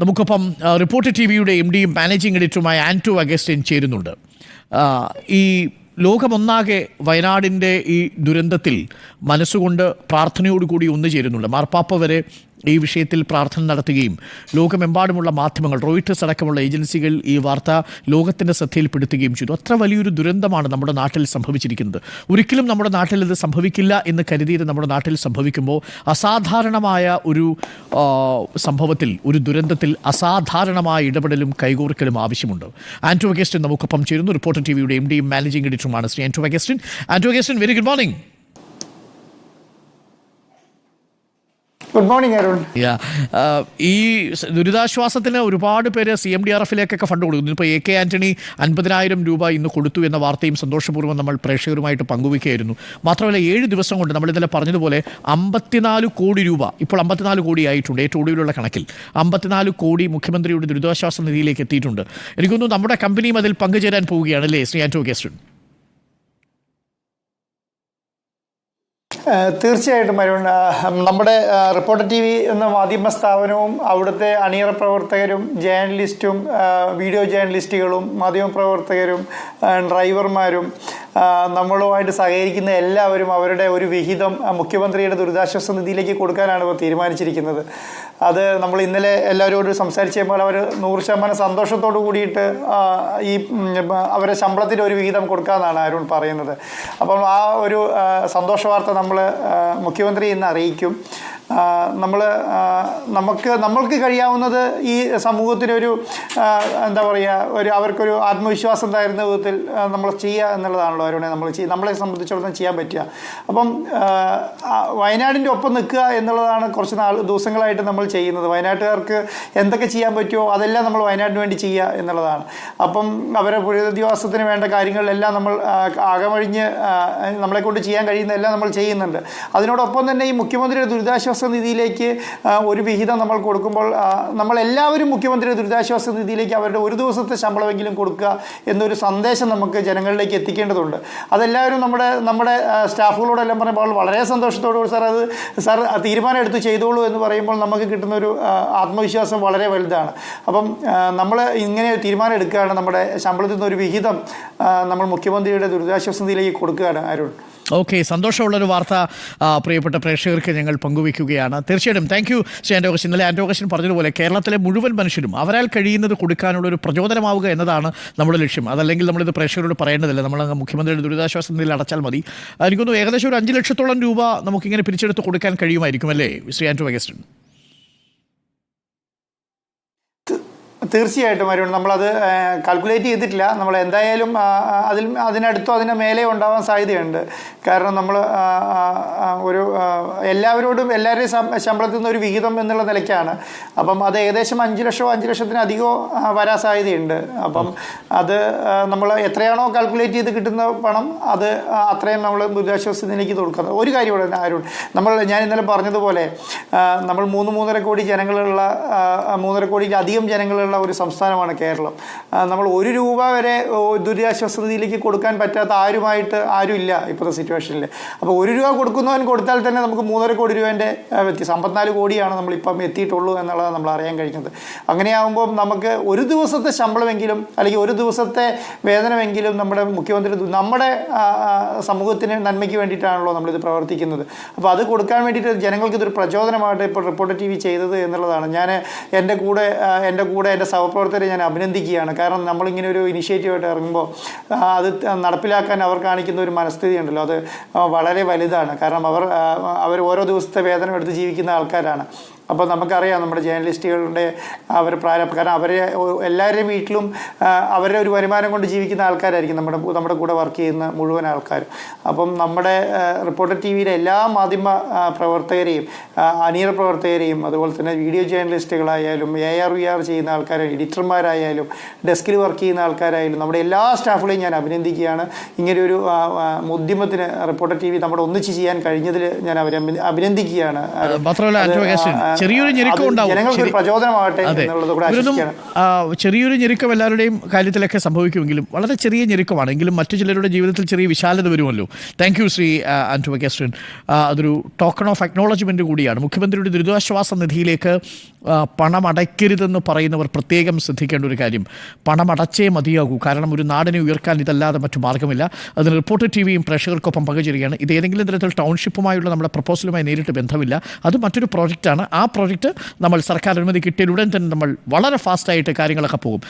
നമുക്കൊപ്പം reporter T വിയുടെ M ഡിയും മാനേജിംഗ് എഡിറ്ററുമായ ആന്റോ അഗസ്റ്റിൻ ചേരുന്നുണ്ട്. ഈ ലോകമൊന്നാകെ വയനാടിന്റെ ഈ ദുരന്തത്തിൽ മനസ്സുകൊണ്ട് പ്രാർത്ഥനയോടുകൂടി ഒന്നു ചേരുന്നുണ്ട്. മാർപ്പാപ്പ വരെ ഈ വിഷയത്തിൽ പ്രാർത്ഥന നടത്തുകയും ലോകമെമ്പാടുമുള്ള മാധ്യമങ്ങൾ റോയിട്ടേഴ്സ് അടക്കമുള്ള ഏജൻസികൾ ഈ വാർത്ത ലോകത്തിന്റെ ശ്രദ്ധയിൽപ്പെടുത്തുകയും ചെയ്തു. അത്ര വലിയൊരു ദുരന്തമാണ് നമ്മുടെ നാട്ടിൽ സംഭവിച്ചിരിക്കുന്നത്. ഒരിക്കലും നമ്മുടെ നാട്ടിൽ ഇത് സംഭവിക്കില്ല എന്ന് കരുതിയത് നമ്മുടെ നാട്ടിൽ സംഭവിക്കുമ്പോൾ അസാധാരണമായ ഒരു സംഭവത്തിൽ ഒരു ദുരന്തത്തിൽ അസാധാരണമായ ഇടപെടലും കൈകോർക്കലും ആവശ്യമുണ്ട്. ആന്റോ അഗസ്റ്റിൻ നമുക്കൊപ്പം ചേരുന്നു. റിപ്പോർട്ടർ ടി വിയുടെ എം ഡിയും managing എഡിറ്ററുമാണ് Shri Anto Augustin. Anto Augustin very good morning good morning Arun ഈ ദുരിതാശ്വാസത്തിന് ഒരുപാട് പേര് സി എം ഡി ആർ എഫിലേക്കൊക്കെ ഫണ്ട് കൊടുക്കുന്നു. ഇപ്പോൾ എ കെ ആന്റണി അൻപതിനായിരം രൂപ ഇന്ന് കൊടുത്തു എന്ന വാർത്തയും സന്തോഷപൂർവം നമ്മൾ പ്രേക്ഷകരുമായിട്ട് പങ്കുവയ്ക്കുകയായിരുന്നു. മാത്രമല്ല ഏഴ് ദിവസം കൊണ്ട് നമ്മൾ ഇന്നലെ പറഞ്ഞതുപോലെ അമ്പത്തിനാല് കോടി രൂപ ഇപ്പോൾ അമ്പത്തിനാല് കോടി ആയിട്ടുണ്ട് ഏറ്റവും ഒടുവിലുള്ള കണക്കിൽ. അമ്പത്തിനാല് കോടി മുഖ്യമന്ത്രിയുടെ ദുരിതാശ്വാസ നിധിയിലേക്ക് എത്തിയിട്ടുണ്ട്. എനിക്കൊന്നും നമ്മുടെ കമ്പനിയും അതിൽ പങ്കുചേരാൻ പോവുകയാണ് അല്ലേ? ശ്രീ ആന്റോ ഗസ്റ്റൺ തീർച്ചയായിട്ടും അരുൺ. നമ്മുടെ റിപ്പോർട്ടർ ടി വി എന്ന മാധ്യമ സ്ഥാപനവും അവിടുത്തെ അണിയറ പ്രവർത്തകരും ജേർണലിസ്റ്റും വീഡിയോ ജേർണലിസ്റ്റുകളും മാധ്യമ പ്രവർത്തകരും ഡ്രൈവർമാരും നമ്മളുമായിട്ട് സഹകരിക്കുന്ന എല്ലാവരും അവരുടെ ഒരു വിഹിതം മുഖ്യമന്ത്രിയുടെ ദുരിതാശ്വാസ നിധിയിലേക്ക് കൊടുക്കാനാണ് ഇപ്പോൾ തീരുമാനിച്ചിരിക്കുന്നത്. അത് നമ്മൾ ഇന്നലെ എല്ലാവരോടും സംസാരിച്ചപ്പോൾ അവർ നൂറ് ശതമാനം സന്തോഷത്തോടു കൂടിയിട്ട് ഈ അവരെ ശമ്പളത്തിന് ഒരു വിഹിതം കൊടുക്കാമെന്നാണ് അരുൺ പറയുന്നത്. അപ്പം ആ ഒരു സന്തോഷ വാർത്ത നമ്മൾ മുഖ്യമന്ത്രി ഇന്ന് അറിയിക്കും. നമ്മൾ നമുക്ക് നമ്മൾക്ക് കഴിയാവുന്നത് ഈ സമൂഹത്തിനൊരു എന്താ പറയുക ഒരു അവർക്കൊരു ആത്മവിശ്വാസം തരുന്ന വിധത്തിൽ നമ്മൾ ചെയ്യുക എന്നുള്ളതാണല്ലോ അവരോട് നമ്മൾ ചെയ്യുക നമ്മളെ സംബന്ധിച്ചിടത്തോളം ചെയ്യാൻ പറ്റുക. അപ്പം വയനാടിന്റെ ഒപ്പം നിൽക്കുക എന്നുള്ളതാണ് കുറച്ച് നാൾ ദിവസങ്ങളായിട്ട് നമ്മൾ ചെയ്യുന്നത്. വയനാട്ടുകാർക്ക് എന്തൊക്കെ ചെയ്യാൻ പറ്റുമോ അതെല്ലാം നമ്മൾ വയനാടിന് വേണ്ടി ചെയ്യുക എന്നുള്ളതാണ്. അപ്പം അവരെ പുനരധിവാസത്തിന് വേണ്ട കാര്യങ്ങളിലെല്ലാം നമ്മൾ ആകമഴിഞ്ഞ് നമ്മളെക്കൊണ്ട് ചെയ്യാൻ ചെയ്യാൻ കഴിയുന്നതെല്ലാം നമ്മൾ ചെയ്യുന്നുണ്ട്. അതിനോടൊപ്പം തന്നെ ഈ മുഖ്യമന്ത്രിയുടെ ദുരിതാശ്വാസ നിധിയിലേക്ക് ഒരു വിഹിതം നമ്മൾ കൊടുക്കുമ്പോൾ നമ്മൾ എല്ലാവരും മുഖ്യമന്ത്രിയുടെ ദുരിതാശ്വാസ നിധിയിലേക്ക് അവരുടെ ഒരു ദിവസത്തെ ശമ്പളമെങ്കിലും കൊടുക്കുക എന്നൊരു സന്ദേശം നമുക്ക് ജനങ്ങളിലേക്ക് എത്തിക്കേണ്ടതുണ്ട്. അതെല്ലാവരും നമ്മുടെ നമ്മുടെ സ്റ്റാഫുകളോടെല്ലാം പറയുമ്പോൾ വളരെ സന്തോഷത്തോടു കൂടി സാർ അത് സാർ തീരുമാനം എടുത്ത് ചെയ്തോളൂ എന്ന് പറയുമ്പോൾ നമുക്ക് കിട്ടുന്ന ഒരു ആത്മവിശ്വാസം വളരെ വലുതാണ്. അപ്പം നമ്മൾ ഇങ്ങനെ തീരുമാനം എടുക്കുകയാണ് നമ്മുടെ ശമ്പളത്തിൽ നിന്ന് ഒരു വിഹിതം നമ്മൾ മുഖ്യമന്ത്രിയുടെ ദുരിതാശ്വാസ നിധിയിലേക്ക് കൊടുക്കുകയാണ് അരുൺ. ഓക്കെ സന്തോഷമുള്ളൊരു വാർത്ത പ്രിയപ്പെട്ട പ്രേക്ഷകർക്ക് ഞങ്ങൾ പങ്കുവയ്ക്കുകയാണ്. തീർച്ചയായിട്ടും താങ്ക് യു ശ്രീ ആൻഡോകശൻ ഇന്നലെ ആൻഡോകശൻ പറഞ്ഞതുപോലെ കേരളത്തിലെ മുഴുവൻ മനുഷ്യരും അവരാൽ കഴിയുന്നത് കൊടുക്കാനുള്ള ഒരു പ്രചോദനമാവുക എന്നതാണ് നമ്മുടെ ലക്ഷ്യം. അതല്ലെങ്കിൽ നമ്മളിത് പ്രേക്ഷകരോട് പറയേണ്ടതില്ല. നമ്മൾ മുഖ്യമന്ത്രിയുടെ ദുരിതാശ്വാസ നിധിയിൽ അടച്ചാൽ മതി. എനിക്കൊന്ന് ഏകദേശം ഒരു അഞ്ച് ലക്ഷത്തോളം രൂപ നമുക്കിങ്ങനെ പിരിച്ചെടുത്ത് കൊടുക്കാൻ കഴിയുമായിരിക്കും അല്ലേ ശ്രീ ആൻഡോ അഗസ്റ്റൻ തീർച്ചയായിട്ടും അരുൺ നമ്മളത് കാൽക്കുലേറ്റ് ചെയ്തിട്ടില്ല. നമ്മൾ എന്തായാലും അതിൽ അതിനടുത്തോ അതിന് മേലെ ഉണ്ടാവാൻ സാധ്യതയുണ്ട്. കാരണം നമ്മൾ ഒരു എല്ലാവരോടും എല്ലാവരുടെയും ശമ്പളത്തിൽ നിന്ന് ഒരു വിഹിതം എന്നുള്ള നിലയ്ക്കാണ്. അപ്പം അത് ഏകദേശം അഞ്ച് ലക്ഷമോ അഞ്ച് ലക്ഷത്തിനധികമോ വരാൻ സാധ്യതയുണ്ട്. അപ്പം അത് നമ്മൾ എത്രയാണോ കാൽക്കുലേറ്റ് ചെയ്ത് കിട്ടുന്ന പണം അത് അത്രയും നമ്മൾ ദുരിതാശ്വാസ നിധിയിലേക്ക് കൊടുക്കുന്നത് ഒരു കാര്യം കൂടെ അരുൺ നമ്മൾ ഞാൻ ഇന്നലെ പറഞ്ഞതുപോലെ നമ്മൾ മൂന്ന് മൂന്നര കോടി ജനങ്ങളുള്ള മൂന്നര കോടിയിലധികം ജനങ്ങളുള്ള ഒരു സംസ്ഥാനമാണ് കേരളം. നമ്മൾ ഒരു രൂപ വരെ ദുരിതാശ്വാസ നിധിയിലേക്ക് കൊടുക്കാൻ പറ്റാത്ത ആരുമായിട്ട് ആരും ഇല്ല ഇപ്പോഴത്തെ സിറ്റുവേഷനിൽ അപ്പോൾ ഒരു രൂപ കൊടുക്കുന്നവൻ കൊടുത്താൽ തന്നെ നമുക്ക് മൂന്നര കോടി രൂപേന്റെ വ്യത്യാസം അമ്പത്തിനാല് കോടിയാണ് നമ്മളിപ്പം എത്തിയിട്ടുള്ളൂ എന്നുള്ളത് നമ്മൾ അറിയാൻ കഴിയുന്നത്. അങ്ങനെയാകുമ്പോൾ നമുക്ക് ഒരു ദിവസത്തെ ശമ്പളമെങ്കിലും അല്ലെങ്കിൽ ഒരു ദിവസത്തെ വേതനമെങ്കിലും നമ്മുടെ മുഖ്യമന്ത്രി നമ്മുടെ സമൂഹത്തിന് നന്മയ്ക്ക് വേണ്ടിയിട്ടാണല്ലോ നമ്മളിത് പ്രവർത്തിക്കുന്നത്. അപ്പോൾ അത് കൊടുക്കാൻ വേണ്ടിയിട്ട് ജനങ്ങൾക്ക് ഇതൊരു പ്രചോദനമായിട്ട് ഇപ്പോൾ റിപ്പോർട്ടർ ടി വി ചെയ്തത് എന്നുള്ളതാണ്. ഞാൻ എന്റെ കൂടെ എന്റെ കൂടെ എന്റെ സഹപ്രവർത്തകരെ ഞാൻ അഭിനന്ദിക്കുകയാണ്. കാരണം നമ്മളിങ്ങനെ ഒരു ഇനിഷ്യേറ്റീവായിട്ട് ഇറങ്ങുമ്പോൾ അത് നടപ്പിലാക്കാൻ അവർ കാണിക്കുന്ന ഒരു മനസ്ഥിതി ഉണ്ടല്ലോ. അത് വളരെ വലുതാണ്. കാരണം അവർ അവർ ഓരോ ദിവസത്തെ വേതനം എടുത്ത് ജീവിക്കുന്ന ആൾക്കാരാണ്. അപ്പോൾ നമുക്കറിയാം നമ്മുടെ ജേർണലിസ്റ്റുകളുടെ അവർ പ്രാരംഭ കാരണം അവരെ എല്ലാവരുടെയും വീട്ടിലും അവരുടെ ഒരു വരുമാനം കൊണ്ട് ജീവിക്കുന്ന ആൾക്കാരായിരിക്കും നമ്മുടെ നമ്മുടെ കൂടെ വർക്ക് ചെയ്യുന്ന മുഴുവൻ ആൾക്കാരും. അപ്പം നമ്മുടെ റിപ്പോർട്ടർ ടി വിയിലെ എല്ലാ മാധ്യമ പ്രവർത്തകരെയും അനിയർ പ്രവർത്തകരെയും അതുപോലെ തന്നെ വീഡിയോ ജേർണലിസ്റ്റുകളായാലും എ ആർ വി ആർ ചെയ്യുന്ന ആൾക്കാരായാലും എഡിറ്റർമാരായാലും ഡെസ്കിൽ വർക്ക് ചെയ്യുന്ന ആൾക്കാരായാലും നമ്മുടെ എല്ലാ സ്റ്റാഫുകളെയും ഞാൻ അഭിനന്ദിക്കുകയാണ്. ഇങ്ങനെയൊരു ഉദ്യമത്തിന് റിപ്പോർട്ടർ ടി വി നമ്മുടെ ഒന്നിച്ച് ചെയ്യാൻ കഴിഞ്ഞതിൽ ഞാൻ അവരെ അഭിനന്ദിക്കുകയാണ്. മാത്രമല്ല ചെറിയൊരു ഞെരുക്കം ഉണ്ടാവും. ചെറിയൊരു ഞെരുക്കം എല്ലാവരുടെയും കാര്യത്തിലൊക്കെ സംഭവിക്കുമെങ്കിലും വളരെ ചെറിയ ഞെരുക്കമാണ്. എങ്കിലും മറ്റു ചിലരുടെ ജീവിതത്തിൽ ചെറിയ വിശാലത വരുമല്ലോ. താങ്ക് യു ശ്രീ ആ, ആന്റോ അഗസ്റ്റിൻ അതൊരു ടോക്കൺ ഓഫ് അക്നോളജ്മെന്റ് കൂടിയാണ്. മുഖ്യമന്ത്രിയുടെ ദുരിതാശ്വാസ നിധിയിലേക്ക് പണമടയ്ക്കരുതെന്ന് പറയുന്നവർ പ്രത്യേകം ശ്രദ്ധിക്കേണ്ട ഒരു കാര്യം. പണമടച്ചേ മതിയാകൂ. കാരണം ഒരു നാടിനെ ഉയർക്കാൻ ഇതല്ലാതെ മറ്റു മാർഗമില്ല. അതിന് റിപ്പോർട്ടർ ടി വിയും പ്രേക്ഷകർക്കൊപ്പം പങ്കുചേരുകയാണ്. ഇത് ഏതെങ്കിലും തരത്തിൽ ടൗൺഷിപ്പുമായുള്ള നമ്മുടെ പ്രപ്പോസലുമായി നേരിട്ട് ബന്ധമില്ല. അത് മറ്റൊരു പ്രോജക്റ്റാണ്. ആ പ്രോജക്റ്റ് നമ്മൾ സർക്കാർ അനുമതി കിട്ടിയാൽ ഉടൻ തന്നെ നമ്മൾ വളരെ ഫാസ്റ്റായിട്ട് കാര്യങ്ങളൊക്കെ പോകും.